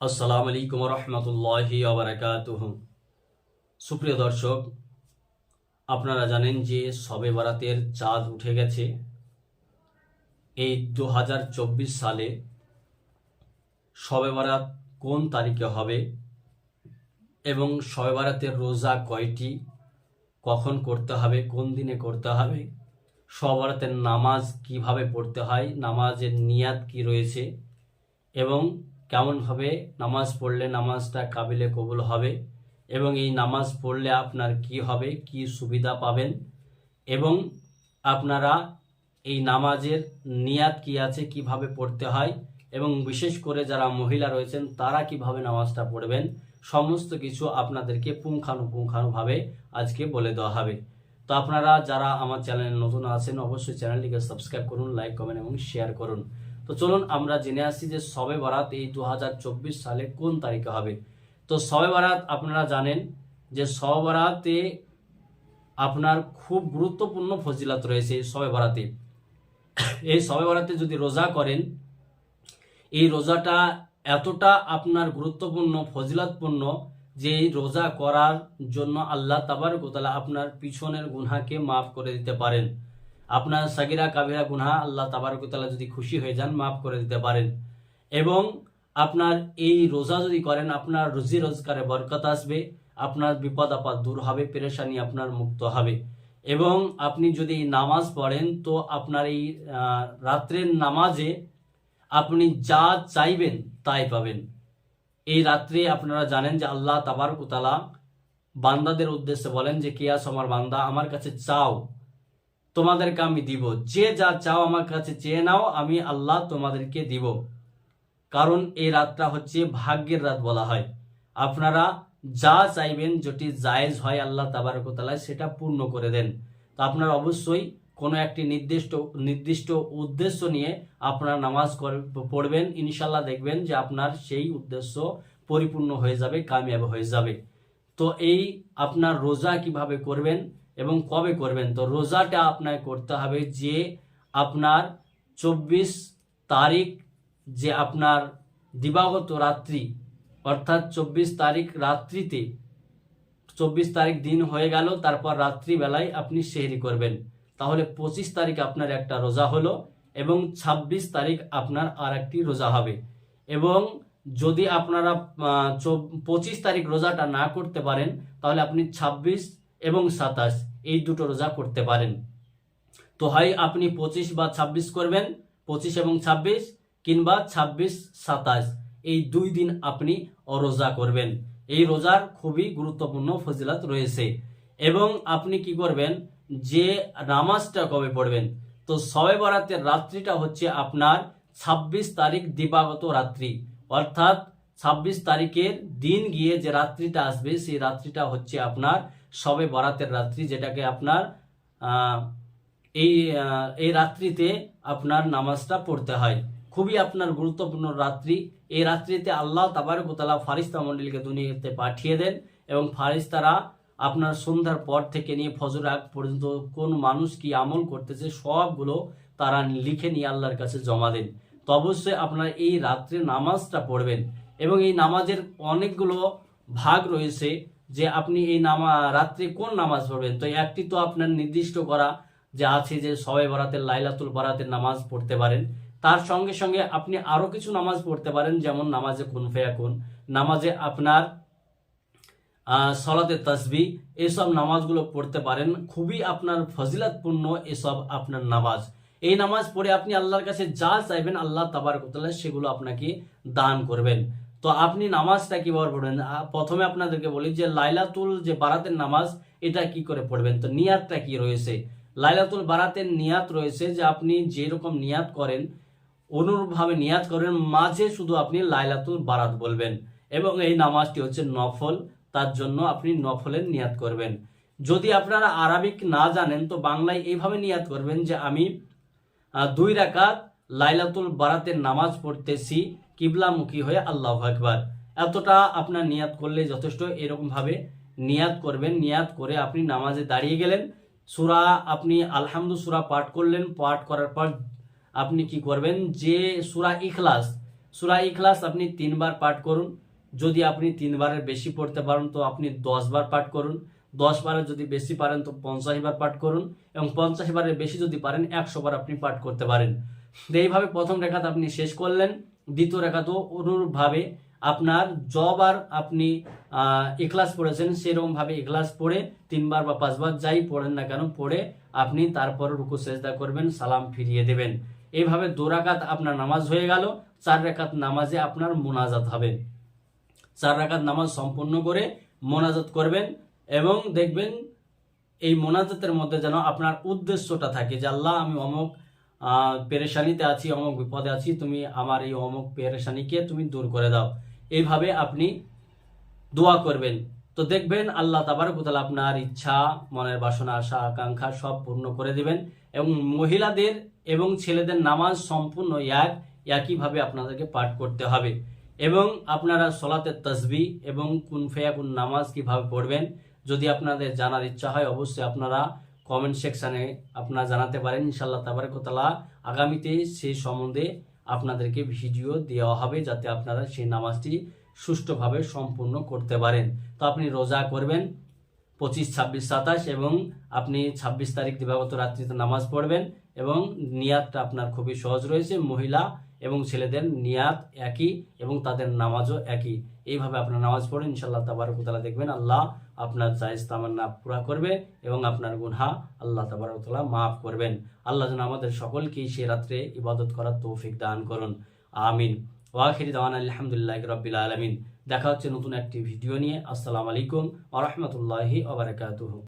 আসসালামু আলাইকুম রহমতুল্লাহি আবরাকাতুহ সুপ্রিয় দর্শক, আপনারা জানেন যে সবে বরাতের চাঁদ উঠে গেছে। এই দু হাজার চব্বিশ সালে সবে বরাত কোন তারিখে হবে এবং সবে বরাতের রোজা কয়টি, কখন করতে হবে, কোন দিনে করতে হবে, সবে বরাতের নামাজ কীভাবে পড়তে হয়, নামাজের নিয়াত কি রয়েছে এবং কেমনভাবে নামাজ পড়লে নামাজটা কাবিলে কবুল হবে এবং এই নামাজ পড়লে আপনার কি হবে, কি সুবিধা পাবেন এবং আপনারা এই নামাজের নিয়াত কি আছে, কীভাবে পড়তে হয় এবং বিশেষ করে যারা মহিলা রয়েছেন তারা কীভাবে নামাজটা পড়বেন, সমস্ত কিছু আপনাদেরকে পুঙ্খানুপুঙ্খানুভাবে আজকে বলে দেওয়া হবে। তো আপনারা যারা আমার চ্যানেলে নতুন আছেন, অবশ্যই চ্যানেলটিকে সাবস্ক্রাইব করুন, লাইক, কমেন্ট এবং শেয়ার করুন। তো চলুন আমরা জেনে আসি যে সবে বারাত এই দু হাজার চব্বিশ সালে কোন তারিখে হবে। তো সবে বারাত আপনারা জানেন যে সবে বারাতে আপনার খুব গুরুত্বপূর্ণ ফজিলাত রয়েছে এই সবে বরাতে। এই সবে বারাতে যদি রোজা করেন, এই রোজাটা এতটা আপনার গুরুত্বপূর্ণ, ফজিলাতপূর্ণ যে এই রোজা করার জন্য আল্লাহ তাবার গোতালা আপনার পিছনের গুনহাকে মাফ করে দিতে পারেন। আপনার সাগিরা কাবিরা গুনহা, আল্লাহ তাবারকতালা যদি খুশি হয়ে যান, মাফ করে দিতে পারেন। এবং আপনার এই রোজা যদি করেন, আপনার রুজি রোজগারে বরকত আসবে, আপনার বিপদ আপদ দূর হবে, পেরেশানি আপনার মুক্ত হবে। এবং আপনি যদি নামাজ পড়েন, তো আপনার এই রাত্রের নামাজে আপনি যা চাইবেন তাই পাবেন। এই রাত্রে আপনারা জানেন যে আল্লাহ তাবারকুতালা বান্দাদের উদ্দেশ্যে বলেন যে, কিয়াস আমার বান্দা, আমার কাছে চাও তোমাদেরকে আমি দিব। যে যা চাও আমার কাছে চেয়ে নাও, আমি আল্লাহ তোমাদেরকে দিব। কারণ এই রাতটা হচ্ছে ভাগ্যের রাত বলা হয়। আপনারা যা চাইবেন, যেটি জায়েজ হয় আল্লাহ তাবারকতালায় সেটা পূর্ণ করে দেন। তো আপনারা অবশ্যই কোনো একটি নির্দিষ্ট নির্দিষ্ট উদ্দেশ্য নিয়ে আপনারা নামাজ পড়বেন। ইনশাল্লাহ দেখবেন যে আপনার সেই উদ্দেশ্য পরিপূর্ণ হয়ে যাবে, কামিয়াব হয়ে যাবে। তো এই আপনার রোজা কীভাবে করবেন এবং কবে করবেন? তো রোজাটা আপনাকে করতে হবে যে আপনার চব্বিশ তারিখ যে আপনার দিবাগত রাত্রি, অর্থাৎ চব্বিশ তারিখ রাত্রিতে, চব্বিশ তারিখ দিন হয়ে গেল, তারপর রাত্রিবেলায় আপনি সেহরি করবেন। তাহলে পঁচিশ তারিখ আপনার একটা রোজা হলো এবং ২৬ তারিখ আপনার আর একটি রোজা হবে। এবং যদি আপনারা পঁচিশ তারিখ রোজাটা না করতে পারেন, তাহলে আপনি ২৬ এবং সাতাশ, এই দুটো রোজা করতে পারেন। তো হয় আপনি পঁচিশ বা ২৬ করবেন, পঁচিশ এবং ২৬ কিংবা ২৬ সাতাশ, এই দুই দিন আপনি অরোজা করবেন। এই রোজার খুবই গুরুত্বপূর্ণ ফজিলাত রয়েছে। এবং আপনি কি করবেন, যে নামাজটা কবে পড়বেন, তো সবে বরাতের রাত্রিটা হচ্ছে আপনার ২৬ তারিখ দিবাগত রাত্রি। অর্থাৎ ২৬ তারিখের দিন গিয়ে যে রাত্রিটা আসবে, সেই রাত্রিটা হচ্ছে আপনার সবে বরাতের রাত্রি, যেটাকে আপনার এই এই রাত্রিতে আপনার নামাজটা পড়তে হয়। খুবই আপনার গুরুত্বপূর্ণ রাত্রি। এই রাত্রিতে আল্লাহ তাবারকুতালা ফারিস্তা মন্ডলীকে দুনিয়াতে পাঠিয়ে দেন এবং ফারিস্তারা আপনার সন্ধ্যার পর থেকে নিয়ে ফজর আগ পর্যন্ত কোন মানুষ কি আমল করতেছে, সবগুলো তারা লিখে নিয়ে আল্লাহর কাছে জমা দেন। তো অবশ্যই আপনার এই রাত্রে নামাজটা পড়বেন এবং এই নামাজের অনেকগুলো ভাগ রয়েছে। যে আপনি এই নামা, রাত্রে কোন নামাজ পড়বেন? তো একটি তো আপনার নির্দিষ্ট করা যে আছে যে সবাই বরাতের, লাইলাতুল বরাতের নামাজ পড়তে পারেন। তার সঙ্গে সঙ্গে আপনি আরও কিছু নামাজ পড়তে পারেন, যেমন নামাজে কোন ফেয়াকুন, নামাজে আপনার সলাতে তসবি, এসব নামাজগুলো পড়তে পারেন। খুবই আপনার ফজিলাতপূর্ণ এসব আপনার নামাজ। এই নামাজ পড়ে আপনি আল্লাহর কাছে যা চাইবেন, আল্লাহ তাবারকতাল্লাহ সেগুলো আপনাকে দান করবেন। তো আপনি নামাজটা কীভাবে পড়বেন? প্রথমে আপনাদেরকে বলি যে লাইলাতুল যে বারাতের নামাজ, এটা কি করে পড়বেন? তো নিয়াতটা কি রয়েছে? লাইলাতুল বারাতের নিয়াত রয়েছে যে আপনি যেরকম নিয়াত করেন, অনুরূপভাবে নিয়াত করেন, মাঝে শুধু আপনি লাইলাতুল বারাত বলবেন এবং এই নামাজটি হচ্ছে নফল, তার জন্য আপনি নফলের নিয়াত করবেন। যদি আপনারা আরবিক না জানেন, তো বাংলায় এইভাবে নিয়াত করবেন যে আমি দুই রাকাত লাইলাতুল বারাতের নামাজ পড়তেছি, কিবলামুখী হয়ে আল্লাহ আকবার। এতটা আপনার নিয়াত করলে যথেষ্ট এরকম ভাবে নিয়াত করবেন। নিয়াত করে আপনি নামাজে দাঁড়িয়ে গেলেন। সুরা আপনি আলহামদু সুরা পাঠ করলেন। পাঠ করার পর আপনি কি করবেন? যে সুরা ইখলাস সুরা ইখলাস আপনি তিনবার পাঠ করুন। যদি আপনি তিনবারের বেশি পড়তে পারেন, তো আপনি দশ বার পাঠ করুন। দশ বারের যদি বেশি পারেন, তো পঞ্চাশ বার পাঠ করুন। এবং পঞ্চাশ বারের বেশি যদি পারেন একশো বার আপনি পাঠ করতে পারেন। এইভাবে প্রথম রেখাতে আপনি শেষ করলেন দ্বিতীয় রেখাতেও অনুরূপভাবে আপনার যবার আপনি আহ, ইখলাস পড়েছেন সেরকম ভাবে ইখলাস পড়ে তিনবার বা পাঁচবার যাই পড়েন না কেন পড়ে আপনি তারপর রুকু সেজদা করবেন সালাম ফিরিয়ে দেবেন। এইভাবে দু রাকাত আপনার নামাজ হয়ে গেল চার রেখাত নামাজে আপনার মোনাজাত হবে। চার রাকাত নামাজ সম্পূর্ণ করে মোনাজাত করবেন এবং দেখবেন এই মোনাজাতের মধ্যে যেন আপনার উদ্দেশ্যটা থাকে যে আল্লাহ আমি অমুক পেরেশানিতে আছি, অমুক বিপদে আছি, তুমি আমার এই অমুক পেরেশানিকে তুমি দূর করে দাও। এইভাবে আপনি দোয়া করবেন। তো দেখবেন আল্লাহ তাবারকুতাল আপনার ইচ্ছা, মনের বাসনা, আশা, আকাঙ্ক্ষা সব পূর্ণ করে দিবেন এবং মহিলাদের এবং ছেলেদের নামাজ সম্পূর্ণ এক, একইভাবে আপনাদেরকে পাঠ করতে হবে। এবং আপনারা সলাতের তসবি এবং কুন ফেয়া কুন নামাজ কীভাবে পড়বেন, যদি আপনাদের জানার ইচ্ছা হয়, অবশ্যই আপনারা কমেন্ট সেকশানে আপনারা জানাতে পারেন ইনশাল্লাহ তাবারকতলা আগামীতে সে সম্বন্ধে আপনাদেরকে ভিডিও দেওয়া হবে যাতে আপনারা সেই নামাজটি সুষ্ঠুভাবে সম্পূর্ণ করতে পারেন। তো আপনি রোজা করবেন, পঁচিশ, ছাব্বিশ, সাতাশ এবং আপনি ছাব্বিশ তারিখ দিবাগত রাত্রিতে নামাজ পড়বেন এবং নিয়াতটা আপনার খুবই সহজ রয়েছে। মহিলা এবং ছেলেদের নিয়াত একই এবং তাদের নামাজও একই। এইভাবে আপনার নামাজ পড়েন ইনশাল্লাহ তাবারকুতালা দেখবেন আল্লাহ আপনার জায়েজ তামান্না পুরা করবে এবং আপনার গুনহা আল্লাহ তাবারকুতালা মাফ করবেন। আল্লাহ যেন আমাদের সকলকেই সে রাত্রে ইবাদত করার তৌফিক দান করুন। আমিন। ওয়াখিরি দাওয়ান আলহামদুলিল্লাহ রবিল আলমিন। দেখা হচ্ছে নতুন একটি ভিডিও নিয়ে। আসসালামু আলাইকুম আ রহমতুল্লাহি